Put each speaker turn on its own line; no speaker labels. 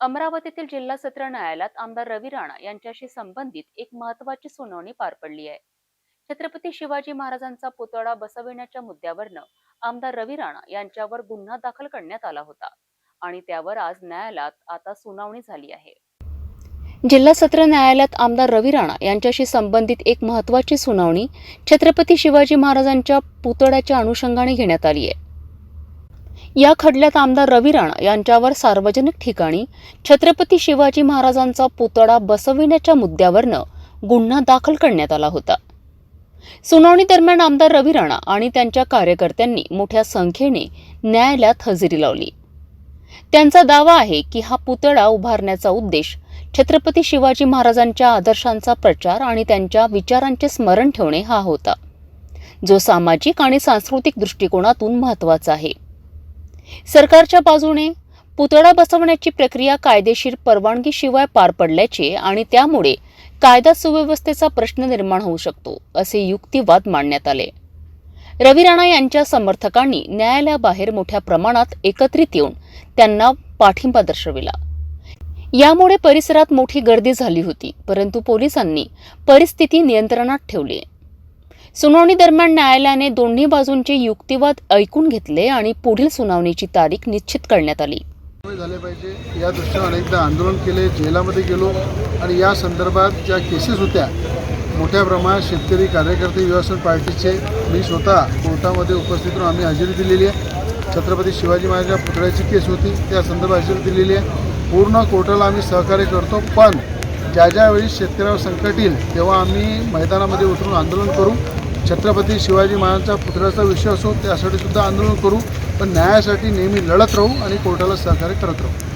अमरावतीतील जिल्हा सत्र न्यायालयात आमदार रवी राणा यांच्याशी संबंधित एक महत्वाची सुनावणी पार पडली आहे. छत्रपती शिवाजी महाराजांचा पुतळा बसविण्याच्या मुद्द्यावरनं आमदार रवी राणा यांच्यावर गुन्हा दाखल करण्यात आला होता आणि त्यावर आज न्यायालयात आता सुनावणी झाली आहे. जिल्हा सत्र न्यायालयात आमदार रवी राणा यांच्याशी संबंधित एक महत्वाची सुनावणी छत्रपती शिवाजी महाराजांच्या पुतळ्याच्या अनुषंगाने घेण्यात आली आहे. या खटल्यात आमदार रवी राणा यांच्यावर सार्वजनिक ठिकाणी छत्रपती शिवाजी महाराजांचा पुतळा बसविण्याच्या मुद्द्यावरनं गुन्हा दाखल करण्यात आला होता. सुनावणी दरम्यान आमदार रवी राणा आणि त्यांच्या कार्यकर्त्यांनी मोठ्या संख्येने न्यायालयात हजेरी लावली. त्यांचा दावा आहे की हा पुतळा उभारण्याचा उद्देश छत्रपती शिवाजी महाराजांच्या आदर्शांचा प्रचार आणि त्यांच्या विचारांचे स्मरण ठेवणे हा होता. जो सामाजिक आणि सांस्कृतिक दृष्टिकोनातून महत्त्वाचा आहे. सरकारच्या बाजूने पुतळा बसवण्याची प्रक्रिया कायदेशीर परवानगीशिवाय पार पडल्याचे आणि त्यामुळे कायदा सुव्यवस्थेचा प्रश्न निर्माण होऊ शकतो असे युक्तिवाद मांडण्यात आले. रवी राणा यांच्या समर्थकांनी न्यायालयाबाहेर मोठ्या प्रमाणात एकत्रित येऊन त्यांना पाठिंबा दर्शविला. यामुळे परिसरात मोठी गर्दी झाली होती परंतु पोलिसांनी परिस्थिती नियंत्रणात ठेवली. सुनावणी दरम्यान न्यायालयाने दोन्ही बाजूंचे युक्तिवाद ऐकून घेतले आणि पुढील सुनावणीची तारीख निश्चित करण्यात आली.
झाले पाहिजे. या दृष्टीने अनेकदा आंदोलन केले जेलामध्ये गेलो आणि या संदर्भात ज्या केसेस होत्या मोठ्या प्रमाणात शेतकरी कार्यकर्ते युवासन पार्टीचे मी स्वतः कोर्टामध्ये उपस्थित राहून आम्ही हजेरी दिलेली आहे. छत्रपती शिवाजी महाराजांच्या पुतळ्याची केस होती त्या संदर्भात हजेरी दिलेली आहे. पूर्ण कोर्टाला आम्ही सहकार्य करतो पण ज्या ज्यावेळी शेतकऱ्यावर संकट येईल तेव्हा आम्ही मैदानामध्ये उतरून आंदोलन करू. छत्रपती शिवाजी महाराजांचा पुतळ्याचा विषय असो त्यासाठी सुद्धा आंदोलन करू पण न्यायासाठी नेहमी लढत राहू आणि कोर्टाला सहकार्य करत राहू.